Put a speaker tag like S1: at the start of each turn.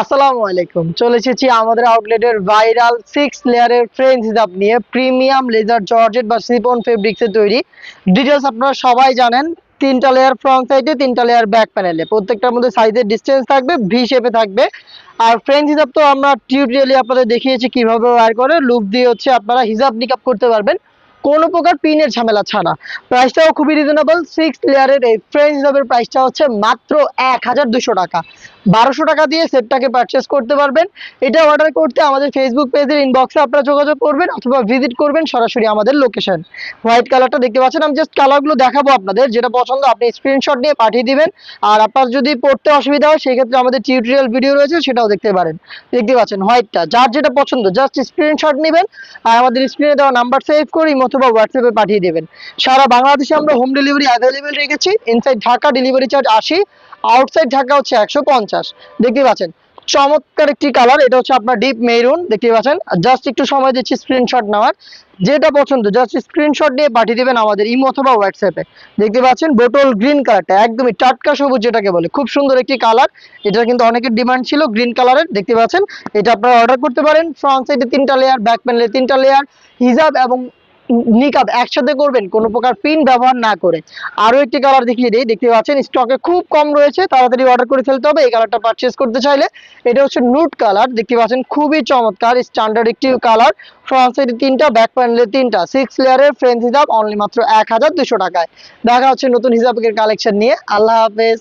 S1: আসসালামু আলাইকুম। চলে এসেছি আমাদের আউটলেটের ভাইরাল সিক্স লেয়ারের ফ্রেঞ্চ হিসাব নিয়ে। প্রিমিয়াম লেজার জর্জেট বা সিপন ফেব্রিক্সে তৈরি। ডিটেলস আপনারা সবাই জানেন। তিনটা লেয়ার ফ্রন্ট সাইডে তিনটা লেয়ার ব্যাক প্যানেলে প্রত্যেকটার মধ্যে সাইজের ডিস্টেন্স থাকবে ভি শেপে থাকবে। আর ফ্রেঞ্চ হিসাব তো আমরা টিউটোরিয়ালি আপনাদের দেখিয়েছি কীভাবে ওয়ার করে। লুক দিয়ে হচ্ছে আপনারা হিসাব নিকাপ করতে পারবেন। কোনো প্রকার পিনের ঝামেলা ছাড়া। প্রাইসটাও খুবই রিজনেবল সিক্স লেয়ারের এই ফ্রেঞ্চ হিসাবের প্রাইসটা হচ্ছে মাত্র এক হাজার দুশো টাকা। বারোশো টাকা দিয়ে সেটটাকে পারচেস করতে পারবেন। এটা অর্ডার করতে আমাদের ফেসবুক পেজের ইনবক্সে আপনারা যোগাযোগ করবেন অথবা ভিজিট করবেন সরাসরি আমাদের লোকেশন হোয়াইট কালারটা দেখতে পাচ্ছেন, আমি জাস্ট কালারগুলো দেখাবো আপনাদের, যেটা পছন্দ আপনি স্ক্রিনশট নিয়ে পাঠিয়ে দিবেন। আর আপনার যদি পড়তে অসুবিধা হয় সেই ক্ষেত্রে আমাদের টিউটোরিয়াল ভিডিও রয়েছে, সেটাও দেখতে পারেন। দেখতে পাচ্ছেন হোয়াইটটা যার যেটা পছন্দ জাস্ট স্ক্রিনশট নেবেন। আর আমাদের স্ক্রিনে দেওয়া নাম্বার সেভ করি ইমো অথবা হোয়াটসঅ্যাপে পাঠিয়ে দেবেন। সারা বাংলাদেশে আমরা হোম ডেলিভারি অ্যাভেলেবেল রেখেছি। ইনসাইড ঢাকা ডেলিভারি চার্জ আশি আউটসাইড ঢাকা হচ্ছে একশো পঞ্চাশ। দেখতে পাচ্ছেন? চমৎকার একটি কালার এটা হচ্ছে আপনার ডিপ মেরুন দেখতে পাচ্ছেন? জাস্ট একটু সময় দিচ্ছি স্ক্রিনশট নেওয়ার। যেটা পছন্দ জাস্ট স্ক্রিনশট নিয়ে পাঠিয়ে দেবেন আমাদের ইমো অথবা হোয়াটসঅ্যাপে দেখতে পাচ্ছেন? বোটল গ্রিন কালারটা একদমই টাটকা সবুজ যেটাকে বলে। খুব সুন্দর একটি কালার এটা কিন্তু অনেকের ডিমান্ড ছিল গ্রিন কালারের দেখতে পাচ্ছেন? এটা আপনারা অর্ডার করতে পারেন। ফ্রন্ট সাইডে তিনটা লেয়ার ব্যাক প্যানেলে তিনটা লেয়ার হিজাব এবং নিকাব একসাথে করবেন, কোনো প্রকার পিন ব্যবহার না করে। আরও একটি কালার দেখিয়ে দিই, দেখতে পাচ্ছেন স্টকে খুব কম রয়েছে, তাড়াতাড়ি অর্ডার করে ফেলতে হবে, এই কালারটা পারচেস করতে চাইলে। এটা হচ্ছে নুট কালার দেখতে পাচ্ছেন খুবই চমৎকার স্ট্যান্ডার্ড একটি কালার ফ্রন্ট সাইডে তিনটা ব্যাক প্যানেলে তিনটা সিক্স লেয়ারের ফ্রেঞ্চ হিসাব অনলি মাত্র এক হাজার দুশো টাকায়। দেখা হচ্ছে নতুন হিসাবের কালেকশন নিয়ে। আল্লাহ হাফেজ।